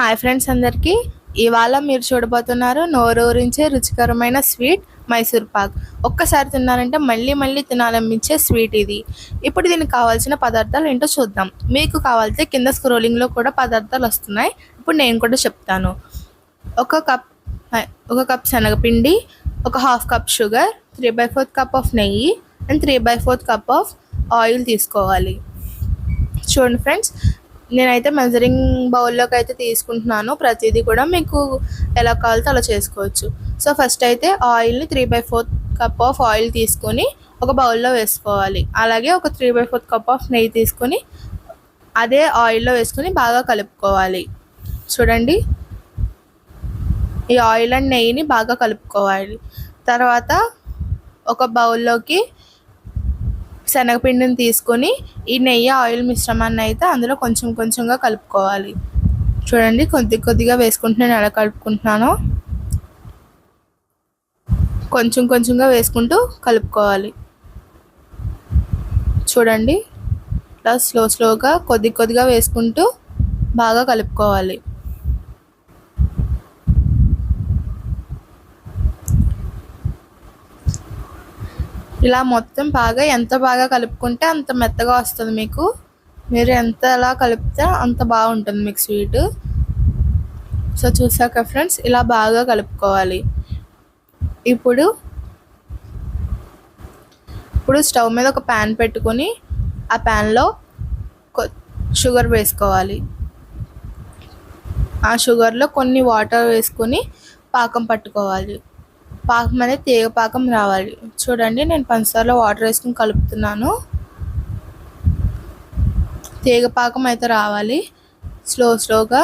Hi friends అందరికీ. ఇవాళ మీరు చూడబోతున్నారు నోరూరించే రుచికరమైన స్వీట్ మైసూర్ పాక్. ఒక్కసారి తిన్నారంటే మళ్ళీ మళ్ళీ తినాలనిపించే స్వీట్ ఇది. ఇప్పుడు దీనికి కావాల్సిన పదార్థాలు ఏంటో చూద్దాం. మీకు కావాల్సే కింద స్క్రోలింగ్లో కూడా పదార్థాలు వస్తున్నాయి. ఇప్పుడు నేను కూడా చెప్తాను. ఒక కప్ ఒక కప్ శనగపిండి ఒక half cup sugar three by fourth cup of నెయ్యి and three by fourth cup of oil తీసుకోవాలి. చూడండి ఫ్రెండ్స్ నేనైతే మెజరింగ్ బౌల్లోకి అయితే తీసుకుంటున్నాను. ప్రతిదీ కూడా మీకు ఎలా కావాలితే అలా చేసుకోవచ్చు. సో ఫస్ట్ అయితే ఆయిల్ని three by fourth cup of oil తీసుకొని ఒక బౌల్లో వేసుకోవాలి. అలాగే ఒక three by fourth cup of నెయ్యి తీసుకొని అదే ఆయిల్లో వేసుకొని బాగా కలుపుకోవాలి. చూడండి. ఈ ఆయిల్ అండ్ నెయ్యిని బాగా కలుపుకోవాలి. తర్వాత ఒక బౌల్లోకి శనగపిండిని తీసుకొని ఈ నెయ్యి ఆయిల్ మిశ్రమాన్ని అయితే అందులో కొంచెం కొంచెంగా కలుపుకోవాలి. చూడండి కొద్ది కొద్దిగా వేసుకుంటున్నాను ఎలా కలుపుకుంటున్నానో. కొంచెం కొంచెంగా వేసుకుంటూ కలుపుకోవాలి. చూడండి ఇలా స్లో స్లోగా కొద్ది కొద్దిగా వేసుకుంటూ బాగా కలుపుకోవాలి. ఇలా మొత్తం బాగా ఎంత బాగా కలుపుకుంటే అంత మెత్తగా వస్తుంది మీకు. మీరు ఎంత ఎలా కలిపితే అంత బాగుంటుంది మీకు స్వీట్. సో చూసాక ఫ్రెండ్స్ ఇలా బాగా కలుపుకోవాలి. ఇప్పుడు ఇప్పుడు స్టవ్ మీద ఒక ప్యాన్ పెట్టుకొని ఆ ప్యాన్లో షుగర్ వేసుకోవాలి. ఆ షుగర్లో కొన్ని వాటర్ వేసుకొని పాకం పట్టుకోవాలి. పాకం అనేది తీగ పాకం రావాలి. చూడండి నేను పంచదారలో వాటర్ వేసుకుని కలుపుతున్నాను. తీగ పాకం అయితే రావాలి. స్లో స్లోగా.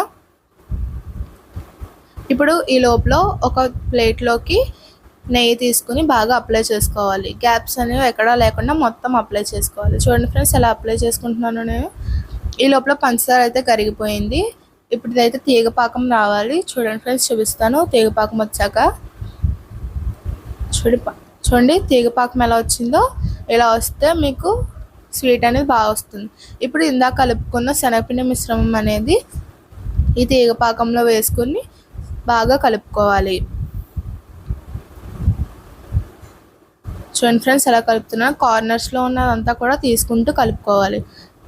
ఇప్పుడు ఈ లోపల ఒక ప్లేట్లోకి నెయ్యి తీసుకుని బాగా అప్లై చేసుకోవాలి. గ్యాప్స్ అనేవి ఎక్కడా లేకుండా మొత్తం అప్లై చేసుకోవాలి. చూడండి ఫ్రెండ్స్ ఎలా అప్లై చేసుకుంటున్నాను నేను. ఈ లోపల పంచదార అయితే కరిగిపోయింది. ఇప్పుడు ఇదైతే తీగ పాకం రావాలి. చూడండి ఫ్రెండ్స్ చూపిస్తాను. తీగ పాకం వచ్చాక చూడి చూడండి తీగపాకం ఎలా వచ్చిందో. ఇలా వస్తే మీకు స్వీట్ అనేది బాగా వస్తుంది. ఇప్పుడు ఇందాక కలుపుకున్న శనగపిండి మిశ్రమం అనేది ఈ తీగపాకంలో వేసుకుని బాగా కలుపుకోవాలి. చూడండి ఫ్రెండ్స్ ఎలా కలుపుతున్నా. కార్నర్స్లో ఉన్నదంతా కూడా తీసుకుంటూ కలుపుకోవాలి.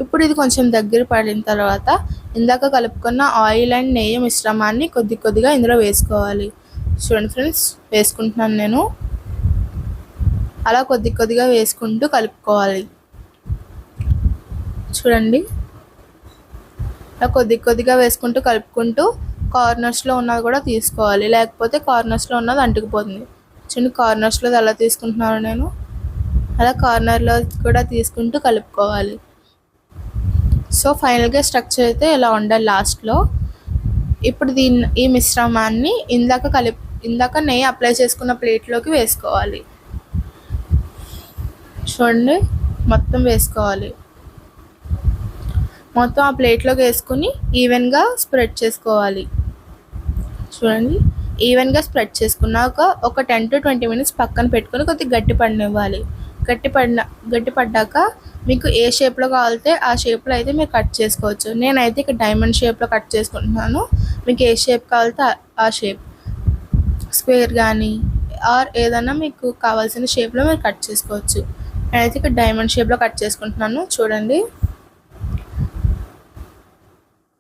ఇప్పుడు ఇది కొంచెం దగ్గర పడిన తర్వాత ఇందాక కలుపుకున్న ఆయిల్ అండ్ నెయ్యి మిశ్రమాన్ని కొద్ది కొద్దిగా ఇందులో వేసుకోవాలి. చూడండి ఫ్రెండ్స్ వేసుకుంటున్నాను నేను. అలా కొద్ది కొద్దిగా వేసుకుంటూ కలుపుకోవాలి. చూడండి. అలా కొద్ది కొద్దిగా వేసుకుంటూ కలుపుకుంటూ కార్నర్స్లో ఉన్నది కూడా తీసుకోవాలి. లేకపోతే కార్నర్స్లో ఉన్నది అంటుకుపోతుంది. చిన్న కార్నర్స్లో అలా తీసుకుంటున్నాను నేను. అలా కార్నర్లో కూడా తీసుకుంటూ కలుపుకోవాలి. సో ఫైనల్గా స్ట్రక్చర్ అయితే ఇలా ఉండాలి లాస్ట్లో ఇప్పుడు దీన్ని ఈ మిశ్రమాన్ని ఇందాక కలిపి ఇందాక నెయ్యి అప్లై చేసుకున్న ప్లేట్లోకి వేసుకోవాలి. చూడండి మొత్తం వేసుకోవాలి. మొత్తం ఆ ప్లేట్లోకి వేసుకుని ఈవెన్గా స్ప్రెడ్ చేసుకోవాలి. చూడండి ఈవెన్గా స్ప్రెడ్ చేసుకున్నాక ఒక టెన్ టు ట్వంటీ మినిట్స్ పక్కన పెట్టుకొని కొద్దిగా గట్టి పడినివ్వాలి. గట్టి పడిన గట్టి పడ్డాక మీకు ఏ షేప్లో కావాలితే ఆ షేప్లో అయితే మీరు కట్ చేసుకోవచ్చు. నేనైతే ఇక్కడ డైమండ్ షేప్లో కట్ చేసుకుంటున్నాను. మీకు ఏ షేప్ కావాలితే ఆ షేప్ స్క్వేర్ కానీ ఆర్ ఏదైనా మీకు కావాల్సిన షేప్లో మీరు కట్ చేసుకోవచ్చు. నేనైతే ఇక్కడ డైమండ్ షేప్లో కట్ చేసుకుంటున్నాను. చూడండి.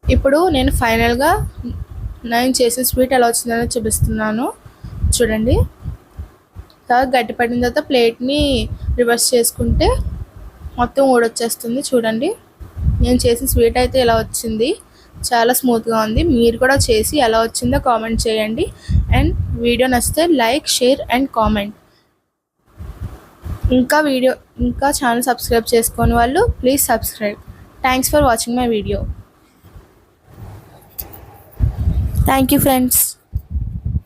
ఇప్పుడు నేను ఫైనల్గా నేను చేసిన స్వీట్ ఎలా వచ్చిందని చూపిస్తున్నాను. చూడండి. తర్వాత గట్టిపడిన తర్వాత ప్లేట్ని రివర్స్ చేసుకుంటే మొత్తం ఊడొచ్చేస్తుంది చూడండి. నేను చేసిన స్వీట్ అయితే ఇలా వచ్చింది? చాలా స్మూత్గా ఉంది. మీరు కూడా చేసి ఎలా వచ్చిందో కామెంట్ చేయండి. అండ్ వీడియో నచ్చితే లైక్ షేర్ అండ్ కామెంట్ ఇంకా వీడియో ఇంకా ఛానల్ సబ్స్క్రైబ్ చేసుకోని వాళ్ళు please subscribe. Thanks for watching my video thank you friends